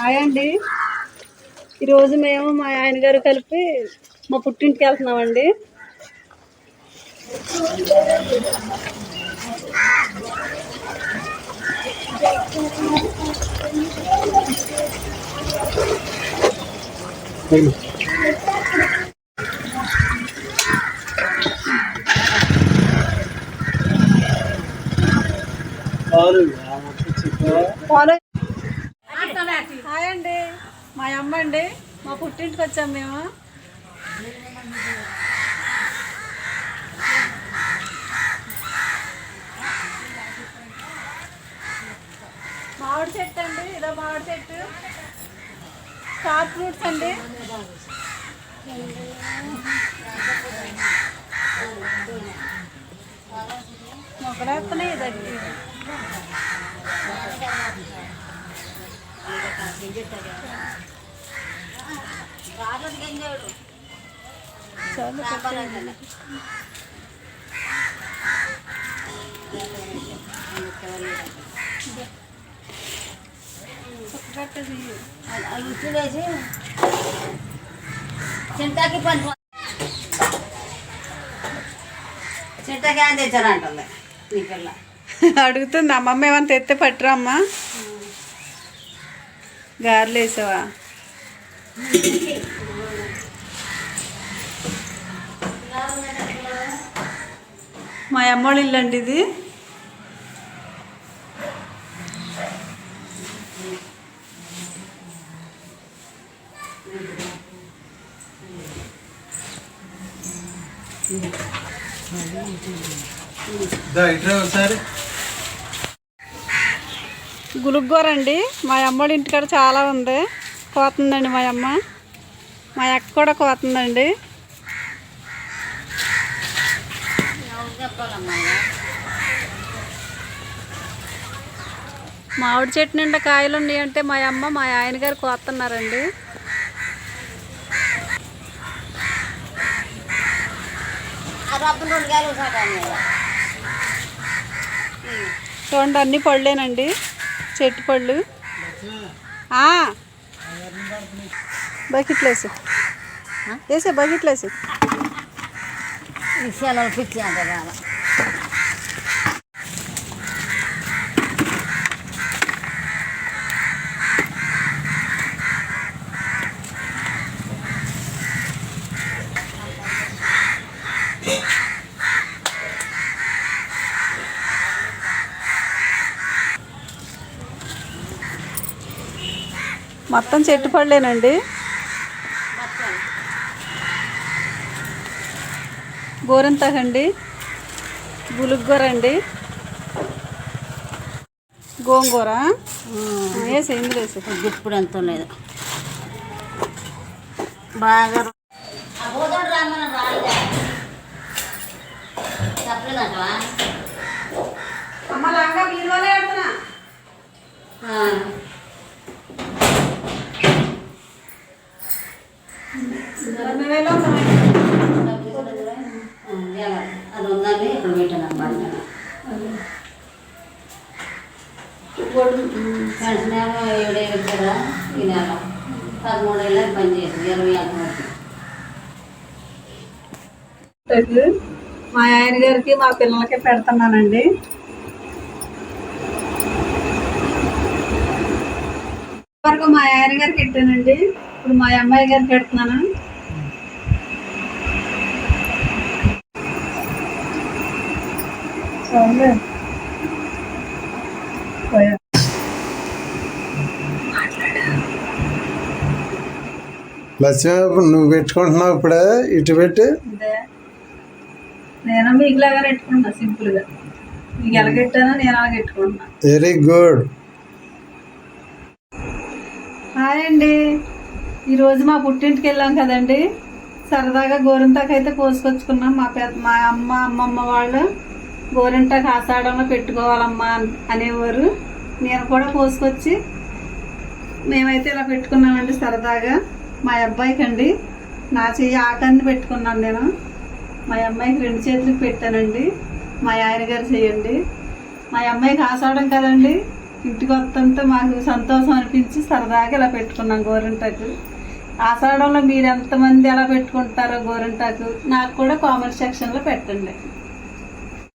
Hi అండి. ఈరోజు మేము మా ఆయన గారు కలిపి మా పుట్టింటికి వెళ్తున్నామండి. ఫాలో హాయ్ అండి. మా అమ్మ అండి మా పుట్టింటికి వచ్చాం మేము. మామిడి చెట్టు అండి. ఇదో మామిడి చెట్టు. స్టార్ ఫ్రూట్స్ అండి. మొక్కడేస్తున్నాయి ఇదండి చాలు పెట్టండి. పని చింతకి అని తెచ్చారంటుంది నీ పిల్ల అడుగుతుంది అమ్మమ్మ ఏమైనా తెస్తే పట్టురా అమ్మా గారెలు వేసావా? మా అమ్మోళ్ళ ఇల్లు అండి ఇది. ఒకసారి. గులుగోరండి మా అమ్మోడి ఇంటికాడ చాలా ఉంది. కోతుందండి మా అమ్మ. మా అక్క కూడా కోతుందండి. మామిడి చెట్టు నిండా కాయలు ఉన్నాయి అంటే మా అమ్మ మా ఆయన గారు కోస్తున్నారండి. చూడండి అన్ని పళ్ళేనండి. చెట్టు పళ్ళు. బకెట్లు వేసి. వేసే బకెట్లు వేసి. సెలవులు పిచ్చి మొత్తం చెట్టు పళ్ళేనండి. గోరింతాకండి గులుగ్గూర అండి గోంగూర వేసి ఇందులో వేసి ఇప్పుడు ఎంత లేదు. బాగా అమ్మ లంగా బీరువాలే ఆడుతున్నా నలభై వేలు అవుతున్నాయి. అది ఉందండి ఇక్కడ పెట్టాను అన్నమాట పెన్షన్ ఏమో ఏడేళ్ళు కదా ఈ నెల పదమూడేళ్ళ పని చేసింది ఇరవై ఏళ్ళ వరకు పెట్టు. మా ఆయన గారికి మా పిల్లలకి పెడుతున్నానండి వరకు మా ఆయన గారికి పెట్టానండి. ఇప్పుడు మా అమ్మాయి గారికి పెడుతున్నాను. లక్ష్మి నువ్వు పెట్టుకుంటున్నావు ఇప్పుడే ఇటు పెట్టి. నేను మీకులాగా పెట్టుకున్నా సింపుల్గా. మీకు ఎలా పెట్టానో నేను అలా పెట్టుకుంటున్నా. వెరీ గుడ్ హాయ్ అండి. ఈరోజు మా పుట్టింటికి వెళ్ళాం కదండి. సరదాగా గోరింటాకు అయితే కోసుకొచ్చుకున్నాం. మా పెద్ద మా అమ్మ అమ్మమ్మ వాళ్ళు గోరింటాకు ఆషాఢంలో పెట్టుకోవాలమ్మా అనేవారు. నేను కూడా కోసుకొచ్చి మేమైతే ఇలా పెట్టుకున్నామండి సరదాగా. మా అబ్బాయికి అండి నా చెయ్యి ఆకాన్ని పెట్టుకున్నాను నేను. మా అమ్మాయికి రెండు చేతులకు పెట్టానండి. మా ఆయన గారు చేయండి మా అమ్మాయికి ఆసాడం కదండి. ఇంటికి వస్తుంటే మాకు సంతోషం అనిపించి సరదాగా ఇలా పెట్టుకున్నాం గోరింటాకు. ఆషాఢంలో మీరు ఎంతమంది ఎలా పెట్టుకుంటారో గోరింటాకు నాకు కూడా కామెంట్ సెక్షన్లో పెట్టండి.